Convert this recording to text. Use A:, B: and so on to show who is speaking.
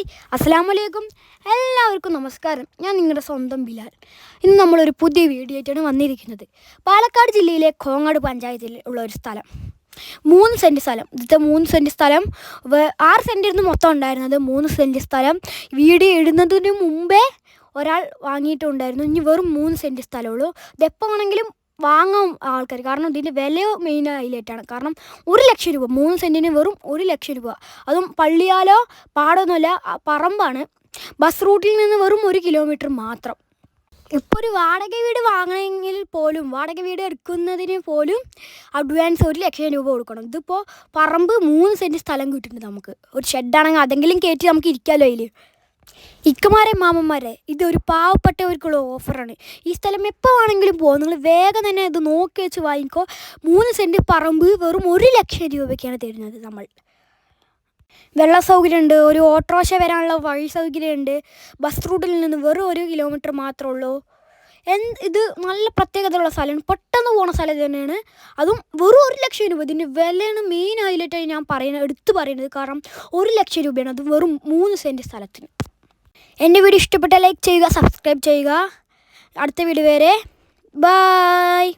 A: Hi അസ്സാം വലൈക്കും എല്ലാവർക്കും നമസ്കാരം. ഞാൻ നിങ്ങളുടെ സ്വന്തം ബിലാൽ. ഇന്ന് നമ്മളൊരു പുതിയ വീഡിയോ ആയിട്ടാണ് വന്നിരിക്കുന്നത്. പാലക്കാട് ജില്ലയിലെ കോങ്ങാട് പഞ്ചായത്തിൽ ഉള്ള ഒരു സ്ഥലം. മൂന്ന് സെന്റ് സ്ഥലം. ഇതിന്റെ മൂന്ന് സെന്റ് സ്ഥലം ആറ് സെന്റായിരുന്നു മൊത്തം ഉണ്ടായിരുന്നത് മൂന്ന് സെന്റ് സ്ഥലം. വീഡിയോ ഇടുന്നതിന് മുമ്പേ ഒരാൾ വാങ്ങിയിട്ടുണ്ടായിരുന്നു. ഇനി വെറും മൂന്ന് സെന്റ് സ്ഥലമുള്ളൂ ഇതെപ്പോൾ ആണെങ്കിലും വാങ്ങാം ആൾക്കാർ കാരണം ഇതിന്റെ വില മെയിൻ ഹൈലൈറ്റാണ് കാരണം ഒരു ലക്ഷം രൂപ മൂന്ന് സെന്റിന് വെറും ഒരു ലക്ഷം രൂപ. അതും പള്ളിയാലോ പാടൊന്നുമല്ല പറമ്പാണ്. ബസ് റൂട്ടിൽ നിന്ന് വെറും ഒരു കിലോമീറ്റർ മാത്രം. ഇപ്പോൾ ഒരു വാടക വീട് വാങ്ങണമെങ്കിൽ പോലും വാടക വീട് എടുക്കുന്നതിന് പോലും അഡ്വാൻസ് ഒരു ലക്ഷം രൂപ കൊടുക്കണം. ഇതിപ്പോൾ പറമ്പ് മൂന്ന് സെന്റ് സ്ഥലം കിട്ടുന്നുണ്ട് നമുക്ക്. ഒരു ഷെഡാണെങ്കിൽ അതെങ്കിലും കയറ്റി നമുക്ക് ഇരിക്കാമല്ലോ അതിൽ ഇക്കമാരെ മാമന്മാരെ ഇത് ഒരു പാവപ്പെട്ടവർക്കുള്ള ഓഫറാണ്. ഈ സ്ഥലം എപ്പോൾ വേണമെങ്കിലും പോകും നിങ്ങൾ വേഗം തന്നെ ഇത് നോക്കി വെച്ച് വാങ്ങിക്കോ. മൂന്ന് സെന്റ് പറമ്പ് വെറും ഒരു ലക്ഷം രൂപയ്ക്കാണ് തരുന്നത് നമ്മൾ. വെള്ള സൗകര്യമുണ്ട് ഒരു ഓട്ടോറിക്ഷ വരാനുള്ള വഴി സൗകര്യമുണ്ട്. ബസ് റൂട്ടിൽ നിന്ന് വെറും ഒരു കിലോമീറ്റർ മാത്രമേ ഉള്ളൂ. എന്ത് ഇത് നല്ല പ്രത്യേകതയുള്ള സ്ഥലമാണ്. പെട്ടെന്ന് പോണ സ്ഥലം തന്നെയാണ്. അതും വെറും ഒരു ലക്ഷം രൂപ. ഇതിന്റെ വിലയാണ് മെയിൻ ഹൈലൈറ്റായി ഞാൻ പറയുന്നത് എടുത്തു പറയുന്നത്. കാരണം ഒരു ലക്ഷം രൂപയാണ്. അത് വെറും മൂന്ന് സെന്റ് സ്ഥലത്തിന്. എന്റെ വീഡിയോ ഇഷ്ടപ്പെട്ട ലൈക്ക് ചെയ്യുക സബ്സ്ക്രൈബ് ചെയ്യുക. അടുത്ത വീഡിയോ വരെ. ബായ്